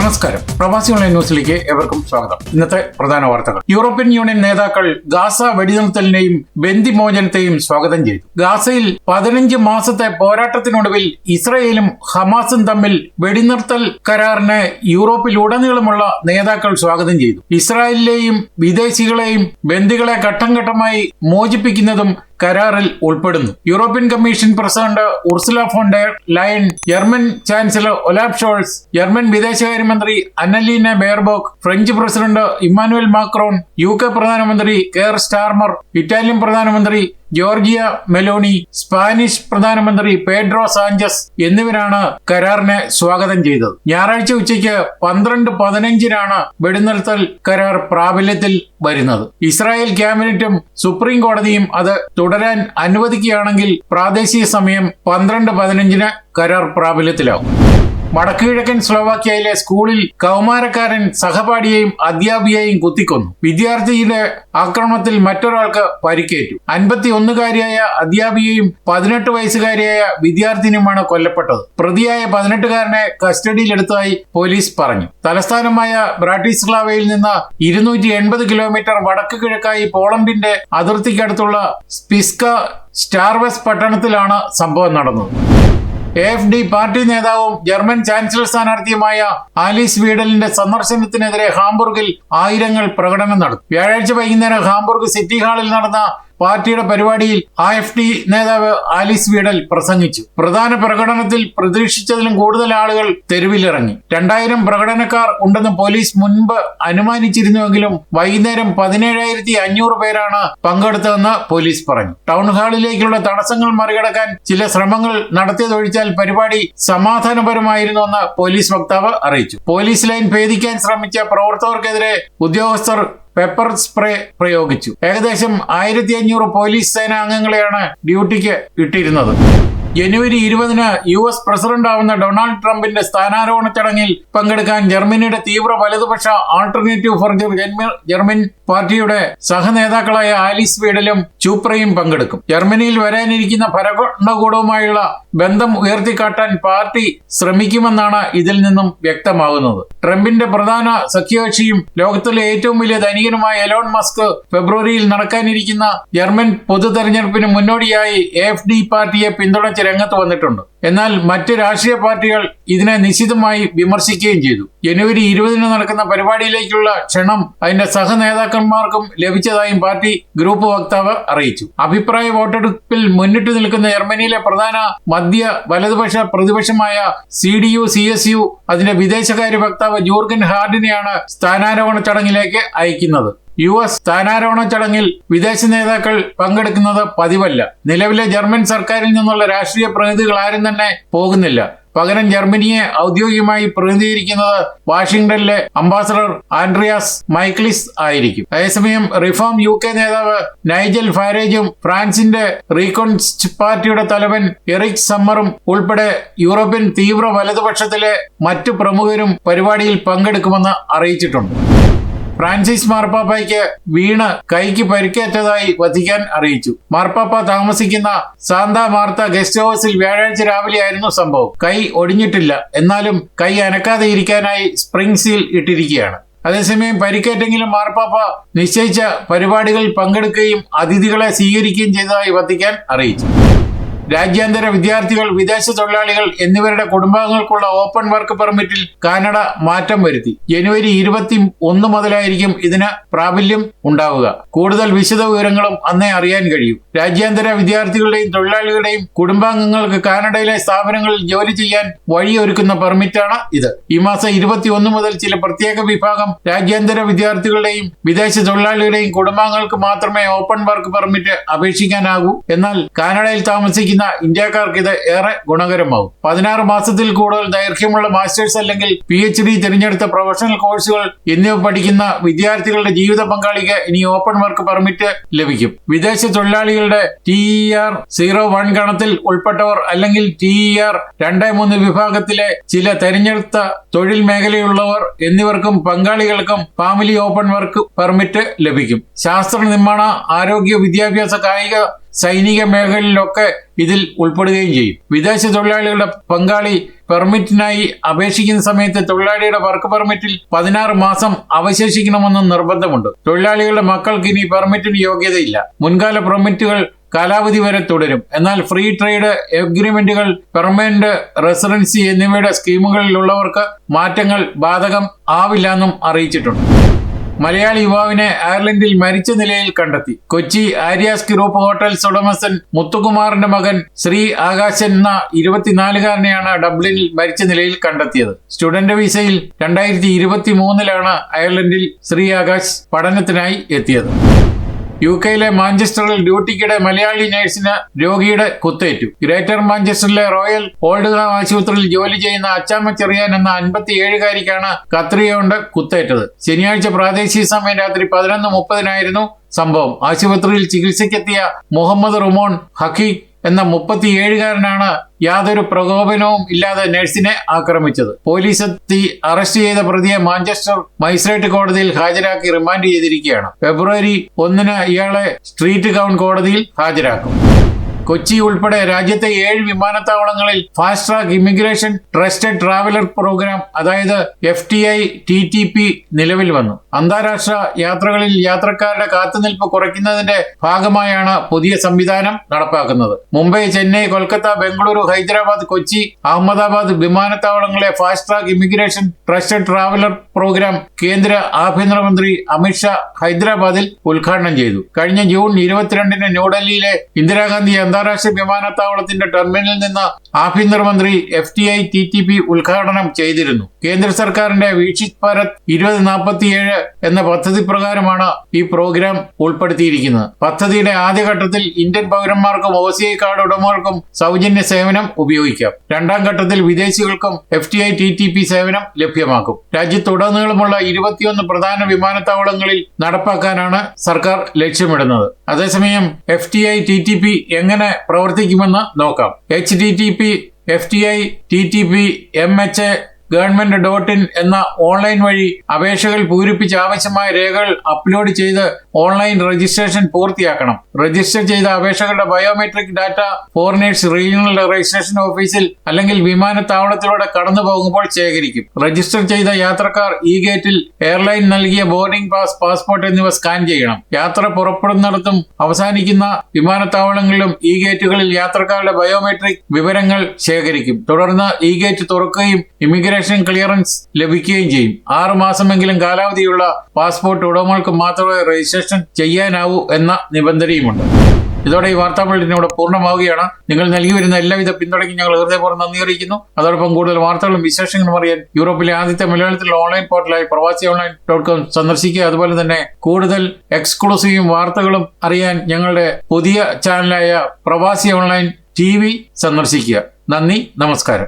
നമസ്കാരം. പ്രവാസി ഓൺലൈൻ ന്യൂസിലേക്ക് ഏവർക്കും സ്വാഗതം. ഇന്നത്തെ പ്രധാന വാർത്തകൾ. യൂറോപ്യൻ യൂണിയൻ നേതാക്കൾ ഗാസ വെടിനിർത്തലിനെയും ബന്ദിമോചനത്തെയും സ്വാഗതം ചെയ്തു. ഗാസയിൽ പതിനഞ്ച് മാസത്തെ പോരാട്ടത്തിനൊടുവിൽ ഇസ്രയേലും ഹമാസും തമ്മിൽ വെടിനിർത്തൽ കരാറിനെ യൂറോപ്പിലുടനീളമുള്ള നേതാക്കൾ സ്വാഗതം ചെയ്തു. ഇസ്രായേലിലെയും വിദേശികളെയും ബന്ദികളെ ഘട്ടം ഘട്ടമായി മോചിപ്പിക്കുന്നതും കരാറിൽ ഉൾപ്പെടുന്നു. European commission president Ursula von der Leyen German chancellor Olaf Scholz German വിദേശകാര്യമന്ത്രി Annalena Baerbock French president Emmanuel Macron U K പ്രധാനമന്ത്രി കെയർ സ്റ്റാർമർ ഇറ്റാലിയൻ പ്രധാനമന്ത്രി ജോർജിയ മെലോണി സ്പാനിഷ് പ്രധാനമന്ത്രി പേഡ്രോ സാഞ്ചസ് എന്നിവരാണ് കരാറിനെ സ്വാഗതം ചെയ്തത്. ഞായറാഴ്ച ഉച്ചയ്ക്ക് പന്ത്രണ്ട് പതിനഞ്ചിനാണ് വെടിനിർത്തൽ കരാർ പ്രാബല്യത്തിൽ വരുന്നത്. ഇസ്രായേൽ ക്യാബിനറ്റും സുപ്രീം കോടതിയും അത് തുടരാൻ അനുവദിക്കുകയാണെങ്കിൽ പ്രാദേശിക സമയം പന്ത്രണ്ട് പതിനഞ്ചിന് കരാർ പ്രാബല്യത്തിലാവും വടക്കുകിഴക്കൻ സ്ലോവാക്യയിലെ സ്കൂളിൽ കൗമാരക്കാരൻ സഹപാഠിയെയും അധ്യാപികയെയും കുത്തിക്കൊന്നു. വിദ്യാർത്ഥിയുടെ ആക്രമണത്തിൽ മറ്റൊരാൾക്ക് പരിക്കേറ്റു. അൻപത്തി ഒന്നുകാരിയായ അധ്യാപികയും പതിനെട്ട് വയസ്സുകാരിയായ വിദ്യാർത്ഥിനിയുമാണ് കൊല്ലപ്പെട്ടത്. പ്രതിയായ പതിനെട്ടുകാരനെ കസ്റ്റഡിയിലെടുത്തതായി പോലീസ് പറഞ്ഞു. തലസ്ഥാനമായ ബ്രാട്ടിസ്ലാവയിൽ നിന്ന് ഇരുന്നൂറ്റി എൺപത് കിലോമീറ്റർ വടക്ക് കിഴക്കായി പോളണ്ടിന്റെ അതിർത്തിക്കടുത്തുള്ള സ്പിസ്ക സ്റ്റാർവെസ് പട്ടണത്തിലാണ് സംഭവം നടന്നത്. എഫ് ഡി പാർട്ടി നേതാവും ജർമ്മൻ ചാൻസലർ സ്ഥാനാർത്ഥിയുമായ ആലീസ് വീഡലിന്റെ സന്ദർശനത്തിനെതിരെ ഹാംബുർഗിൽ ആയിരങ്ങൾ പ്രകടനം നടത്തി. വ്യാഴാഴ്ച വൈകുന്നേരം ഹാംബുർഗ് സിറ്റി ഹാളിൽ നടന്ന പാർട്ടിയുടെ പരിപാടിയിൽ ആ എഫ് ഡി നേതാവ് ആലിസ് വീടൽ പ്രസംഗിച്ചു. പ്രധാന പ്രകടനത്തിൽ പ്രതീക്ഷിച്ചതിലും കൂടുതൽ ആളുകൾ തെരുവിലിറങ്ങി. രണ്ടായിരം പ്രകടനക്കാർ ഉണ്ടെന്ന് പോലീസ് മുൻപ് അനുമാനിച്ചിരുന്നുവെങ്കിലും വൈകുന്നേരം പതിനേഴായിരത്തി അഞ്ഞൂറ് പേരാണ് പങ്കെടുത്തതെന്ന് പോലീസ് പറഞ്ഞു. ടൗൺ ഹാളിലേക്കുള്ള തടസ്സങ്ങൾ മറികടക്കാൻ ചില ശ്രമങ്ങൾ നടത്തിയതൊഴിച്ചാൽ പരിപാടി സമാധാനപരമായിരുന്നുവെന്ന് പോലീസ് വക്താവ് അറിയിച്ചു. പോലീസ് ലൈൻ ഭേദിക്കാൻ ശ്രമിച്ച പ്രവർത്തകർക്കെതിരെ ഉദ്യോഗസ്ഥർ പെപ്പർ സ്പ്രേ പ്രയോഗിച്ചു. ഏകദേശം ആയിരത്തി അഞ്ഞൂറ് പോലീസ് സേനാംഗങ്ങളെയാണ് ഡ്യൂട്ടിക്ക് ഇട്ടിരുന്നത് ജനുവരി ഇരുപതിന് യു എസ് പ്രസിഡന്റാവുന്ന ഡൊണാൾഡ് ട്രംപിന്റെ സ്ഥാനാരോഹണ ചടങ്ങിൽ പങ്കെടുക്കാൻ ജർമ്മനിയുടെ തീവ്ര വലതുപക്ഷ ആൾട്ടർനേറ്റീവ് ഫോർ ജർമ്മ- ജർമ്മൻ പാർട്ടിയുടെ സഹനേതാക്കളായ ആലിസ് വീഡലും ചൂപ്രയും പങ്കെടുക്കും. ജർമ്മനിയിൽ വരാനിരിക്കുന്ന ഭരണകൂടവുമായുള്ള ബന്ധം ഉയർത്തിക്കാട്ടാൻ പാർട്ടി ശ്രമിക്കുമെന്നാണ് ഇതിൽ നിന്നും വ്യക്തമാകുന്നത്. ട്രംപിന്റെ പ്രധാന സഖ്യകക്ഷിയും ലോകത്തിലെ ഏറ്റവും വലിയ ധനികനുമായ എലോൺ മസ്ക് ഫെബ്രുവരിയിൽ നടക്കാനിരിക്കുന്ന ജർമ്മൻ പൊതു തെരഞ്ഞെടുപ്പിന് മുന്നോടിയായി എഫ് ഡി പാർട്ടിയെ പിന്തുണച്ച് രംഗത്ത് വന്നിട്ടുണ്ട്. എന്നാൽ മറ്റ് രാഷ്ട്രീയ പാർട്ടികൾ ഇതിനെ നിശിതമായി വിമർശിക്കുകയും ചെയ്തു. ജനുവരി ഇരുപതിന് നടക്കുന്ന പരിപാടിയിലേക്കുള്ള ക്ഷണം അതിന്റെ സഹനേതാക്കന്മാർക്കും ലഭിച്ചതായും പാർട്ടി ഗ്രൂപ്പ് വക്താവ് അറിയിച്ചു. അഭിപ്രായ വോട്ടെടുപ്പിൽ മുന്നിട്ട് നിൽക്കുന്ന ജർമ്മനിയിലെ പ്രധാന മധ്യ വലതുപക്ഷ പ്രതിപക്ഷമായ C D U C S U അതിന്റെ വിദേശകാര്യ വക്താവ് ജോർഗൻ ഹാർഡിനെയാണ് സ്ഥാനാരോഹണ ചടങ്ങിലേക്ക് അയക്കുന്നത്. യു എസ് സ്ഥാനാരോഹണ ചടങ്ങിൽ വിദേശ നേതാക്കൾ പങ്കെടുക്കുന്നത് പതിവല്ല. നിലവിലെ ജർമ്മൻ സർക്കാരിൽ നിന്നുള്ള രാഷ്ട്രീയ പ്രതിനിധികൾ ആരും തന്നെ പോകുന്നില്ല. പകരം ജർമ്മനിയെ ഔദ്യോഗികമായി പ്രതിനിധീകരിക്കുന്നത് വാഷിംഗ്ടണിലെ അംബാസഡർ ആൻഡ്രിയാസ് മൈക്ലിസ് ആയിരിക്കും. അതേസമയം റിഫോം യു കെ നേതാവ് നൈജൽ ഫാരേജും ഫ്രാൻസിന്റെ റീകോൺസ്റ്റ് പാർട്ടിയുടെ തലവൻ എറിക് സമ്മറും ഉൾപ്പെടെ യൂറോപ്യൻ തീവ്ര വലതുപക്ഷത്തിലെ മറ്റു പ്രമുഖരും പരിപാടിയിൽ പങ്കെടുക്കുമെന്ന് അറിയിച്ചിട്ടുണ്ട്. ഫ്രാൻസിസ് മാർപ്പാപ്പയ്ക്ക് വീണ് കൈക്ക് പരിക്കേറ്റതായി വത്തിക്കാൻ അറിയിച്ചു. മാർപ്പാപ്പ താമസിക്കുന്ന സാന്ത മാർത്ത ഗസ്റ്റ് ഹൌസിൽ വ്യാഴാഴ്ച രാവിലെയായിരുന്നു സംഭവം. കൈ ഒടിഞ്ഞിട്ടില്ല. എന്നാലും കൈ അനക്കാതെ ഇരിക്കാനായി സ്പ്രിംഗ് സീൽ ഇട്ടിരിക്കുകയാണ്. അതേസമയം പരിക്കേറ്റെങ്കിലും മാർപ്പാപ്പ നിശ്ചയിച്ച പരിപാടികളിൽ പങ്കെടുക്കുകയും അതിഥികളെ സ്വീകരിക്കുകയും ചെയ്തതായി വത്തിക്കാൻ അറിയിച്ചു. രാജ്യാന്തര വിദ്യാർത്ഥികൾ വിദേശ തൊഴിലാളികൾ എന്നിവരുടെ കുടുംബാംഗങ്ങൾക്കുള്ള ഓപ്പൺ വർക്ക് പെർമിറ്റിൽ കാനഡ മാറ്റം വരുത്തി. ജനുവരി ഇരുപത്തി ഒന്ന് മുതലായിരിക്കും ഇതിന് പ്രാബല്യം ഉണ്ടാവുക. കൂടുതൽ വിശദ വിവരങ്ങളും അന്നേ അറിയാൻ കഴിയും. രാജ്യാന്തര വിദ്യാർത്ഥികളുടെയും തൊഴിലാളികളുടെയും കുടുംബാംഗങ്ങൾക്ക് കാനഡയിലെ സ്ഥാപനങ്ങളിൽ ജോലി ചെയ്യാൻ വഴിയൊരുക്കുന്ന പെർമിറ്റാണ് ഇത്. ഈ മാസം ഇരുപത്തി ഒന്ന് മുതൽ ചില പ്രത്യേക വിഭാഗം രാജ്യാന്തര വിദ്യാർത്ഥികളുടെയും വിദേശ തൊഴിലാളികളുടെയും കുടുംബാംഗങ്ങൾക്ക് മാത്രമേ ഓപ്പൺ വർക്ക് പെർമിറ്റ് അപേക്ഷിക്കാനാകൂ. എന്നാൽ കാനഡയിൽ താമസിക്കുന്ന ഇന്ത്യക്കാർക്ക് ഇത് ഏറെ ഗുണകരമാകും പതിനാറ് മാസത്തിൽ കൂടുതൽ ദൈർഘ്യമുള്ള മാസ്റ്റേഴ്സ് അല്ലെങ്കിൽ പി എച്ച് ഡി തിരഞ്ഞെടുത്ത പ്രൊഫഷണൽ കോഴ്സുകൾ എന്നിവ പഠിക്കുന്ന വിദ്യാർത്ഥികളുടെ ജീവിത പങ്കാളിക്ക് ഇനി ഓപ്പൺ വർക്ക് പെർമിറ്റ് ലഭിക്കും. വിദേശ തൊഴിലാളികളുടെ T E R zero one ഗണത്തിൽ ഉൾപ്പെട്ടവർ അല്ലെങ്കിൽ ടി ഇ ആർ രണ്ട് മൂന്ന് വിഭാഗത്തിലെ ചില തെരഞ്ഞെടുത്ത തൊഴിൽ മേഖലയുള്ളവർ എന്നിവർക്കും പങ്കാളികൾക്കും ഫാമിലി ഓപ്പൺ വർക്ക് പെർമിറ്റ് ലഭിക്കും. ശാസ്ത്ര നിർമ്മാണ ആരോഗ്യ വിദ്യാഭ്യാസ കായിക സൈനിക മേഖലയിലൊക്കെ ഇതിൽ ഉൾപ്പെടുകയും ചെയ്യും. വിദേശ തൊഴിലാളികളുടെ പങ്കാളി പെർമിറ്റിനായി അപേക്ഷിക്കുന്ന സമയത്ത് തൊഴിലാളിയുടെ വർക്ക് പെർമിറ്റിൽ പതിനാറ് മാസം അവശേഷിക്കണമെന്ന് നിർബന്ധമുണ്ട്. തൊഴിലാളികളുടെ മക്കൾക്ക് ഇനി പെർമിറ്റിന് യോഗ്യതയില്ല. മുൻകാല പെർമിറ്റുകൾ കാലാവധി വരെ തുടരും. എന്നാൽ ഫ്രീ ട്രേഡ് എഗ്രിമെന്റുകൾ പെർമനന്റ് റെസിഡൻസി എന്നിവയുടെ സ്കീമുകളിലുള്ളവർക്ക് മാറ്റങ്ങൾ ബാധകം ആവില്ലെന്നും അറിയിച്ചിട്ടുണ്ട്. മലയാളി യുവാവിനെ അയർലൻഡിൽ മരിച്ച നിലയിൽ കണ്ടെത്തി. കൊച്ചി ആര്യാസ് ഗ്രൂപ്പ് ഹോട്ടൽസ് ഉടമസ്ഥൻ മുത്തുകുമാറിന്റെ മകൻ ശ്രീ ആകാശൻ എന്ന ഇരുപത്തിനാലുകാരനെയാണ് ഡബ്ലിനിൽ മരിച്ച നിലയിൽ കണ്ടെത്തിയത്. സ്റ്റുഡന്റ് വിസയിൽ രണ്ടായിരത്തി ഇരുപത്തി മൂന്നിലാണ് അയർലൻഡിൽ ശ്രീ ആകാശ് പഠനത്തിനായി എത്തിയത്. യു കെയിലെ മാഞ്ചസ്റ്ററിൽ ഡ്യൂട്ടിക്കിടെ മലയാളി നഴ്സിന് രോഗിയുടെ കുത്തേറ്റു. ഗ്രേറ്റർ മാഞ്ചസ്റ്ററിലെ റോയൽ ഓൾഡ് ഗ്രാം ആശുപത്രിയിൽ ജോലി ചെയ്യുന്ന അച്ചാമ്മ ചെറിയാൻ എന്ന അൻപത്തിയേഴുകാരിക്കാണ് കത്രിക കൊണ്ട് കുത്തേറ്റത്. ശനിയാഴ്ച പ്രാദേശിക സമയം രാത്രി പതിനൊന്ന് മുപ്പതിനായിരുന്നു സംഭവം. ആശുപത്രിയിൽ ചികിത്സയ്ക്കെത്തിയ മുഹമ്മദ് റുമോൺ ഹഖീഖ് എന്ന മുപ്പത്തിയേഴുകാരനാണ് യാതൊരു പ്രകോപനവും ഇല്ലാതെ നഴ്സിനെ ആക്രമിച്ചത്. പോലീസ് എത്തി അറസ്റ്റ് ചെയ്ത പ്രതിയെ മാഞ്ചസ്റ്റർ മജിസ്ട്രേറ്റ് കോടതിയിൽ ഹാജരാക്കി റിമാൻഡ് ചെയ്തിരിക്കുകയാണ്. ഫെബ്രുവരി ഒന്നിന് ഇയാളെ സ്ട്രീറ്റ് കൗൺ കോടതിയിൽ ഹാജരാക്കും. കൊച്ചി ഉൾപ്പെടെ രാജ്യത്തെ ഏഴ് വിമാനത്താവളങ്ങളിൽ fast track immigration trusted traveller programme അതായത് F T I T T P നിലവിൽ വന്നു. അന്താരാഷ്ട്ര യാത്രകളിൽ യാത്രക്കാരുടെ കാത്തുനിൽപ്പ് കുറയ്ക്കുന്നതിന്റെ ഭാഗമായാണ് പുതിയ സംവിധാനം നടപ്പാക്കുന്നത്. Mumbai Chennai Kolkata Bengaluru Hyderabad Kochi Ahmedabad വിമാനത്താവളങ്ങളെ fast track immigration trusted traveller programme കേന്ദ്ര ആഭ്യന്തരമന്ത്രി അമിത്ഷാ ഹൈദരാബാദിൽ ഉദ്ഘാടനം ചെയ്തു. കഴിഞ്ഞ ജൂൺ ഇരുപത്തിരണ്ടിന് ന്യൂഡൽഹിയിലെ ഇന്ദിരാഗാന്ധി അന്താരാഷ്ട്ര വിമാനത്താവളത്തിന്റെ ടെർമിനലിൽ നിന്ന് ആഭ്യന്തരമന്ത്രി F T I T T P ഉദ്ഘാടനം ചെയ്തിരുന്നു. കേന്ദ്ര സർക്കാരിന്റെ വീക്ഷിത് ഭാരത് ഇരുപത് നാൽപ്പത്തിയേഴ് എന്ന പദ്ധതി പ്രകാരമാണ് ഈ പ്രോഗ്രാം ഉൾപ്പെടുത്തിയിരിക്കുന്നത്. പദ്ധതിയുടെ ആദ്യഘട്ടത്തിൽ ഇന്ത്യൻ പൗരന്മാർക്കും ഒ സി ഐ കാർഡ് ഉടമകൾക്കും സൗജന്യ സേവനം ഉപയോഗിക്കാം. രണ്ടാം ഘട്ടത്തിൽ വിദേശികൾക്കും F T I T T P സേവനം ലഭ്യമാക്കും. രാജ്യത്തുടനീളമുള്ള ഇരുപത്തിയൊന്ന് പ്രധാന വിമാനത്താവളങ്ങളിൽ നടപ്പാക്കാനാണ് സർക്കാർ ലക്ഷ്യമിടുന്നത്. അതേസമയം F T I T T P എങ്ങനെ പ്രവർത്തിക്കുമെന്ന് നോക്കാം. H T T P F T I T T P M H government dot in എന്ന ഓൺലൈൻ വഴി അപേക്ഷകൾ പൂരിപ്പിച്ച് ആവശ്യമായ രേഖകൾ അപ്ലോഡ് ചെയ്ത് ഓൺലൈൻ രജിസ്ട്രേഷൻ പൂർത്തിയാക്കണം. രജിസ്റ്റർ ചെയ്ത അപേക്ഷകളുടെ biometric data foreigners regional registration ഓഫീസിൽ അല്ലെങ്കിൽ വിമാനത്താവളത്തിലൂടെ കടന്നു പോകുമ്പോൾ ശേഖരിക്കും. രജിസ്റ്റർ ചെയ്ത യാത്രക്കാർ ഈ ഗേറ്റിൽ എയർലൈൻ നൽകിയ ബോർഡിംഗ് പാസ് പാസ്പോർട്ട് എന്നിവ സ്കാൻ ചെയ്യണം. യാത്ര പുറപ്പെടുന്നിടത്തും അവസാനിക്കുന്ന വിമാനത്താവളങ്ങളിലും ഈ ഗേറ്റുകളിൽ യാത്രക്കാരുടെ ബയോമെട്രിക് വിവരങ്ങൾ ശേഖരിക്കും. തുടർന്ന് ഈ ഗേറ്റ് തുറക്കുകയും ഇമിഗ്രേഷൻ ക്ലിയറൻസ് ലഭിക്കുകയും ചെയ്യും. ആറു മാസമെങ്കിലും കാലാവധിയുള്ള പാസ്പോർട്ട് ഉടമകൾക്ക് മാത്രമേ രജിസ്ട്രേഷൻ ചെയ്യാനാവൂ എന്ന നിബന്ധനയുമുണ്ട്. ഇതോടെ ഈ വാർത്താ ബുള്ളറ്റിൻ ഇവിടെ പൂർണമാവുകയാണ്. നിങ്ങൾ നൽകി വരുന്ന എല്ലാവിധ പിന്തുണയ്ക്കും ഞങ്ങൾ ഹൃദയപൂർവം നന്ദി അറിയിക്കുന്നു. അതോടൊപ്പം കൂടുതൽ വാർത്തകളും വിശേഷങ്ങളും അറിയാൻ യൂറോപ്പിലെ ആദ്യത്തെ മലയാളത്തിലുള്ള ഓൺലൈൻ പോർട്ടലായി പ്രവാസി ഓൺലൈൻ ഡോട്ട് കോം സന്ദർശിക്കുക. അതുപോലെ തന്നെ കൂടുതൽ എക്സ്ക്ലൂസീവും വാർത്തകളും അറിയാൻ ഞങ്ങളുടെ പുതിയ ചാനലായ പ്രവാസി ഓൺലൈൻ ടി സന്ദർശിക്കുക. നന്ദി നമസ്കാരം.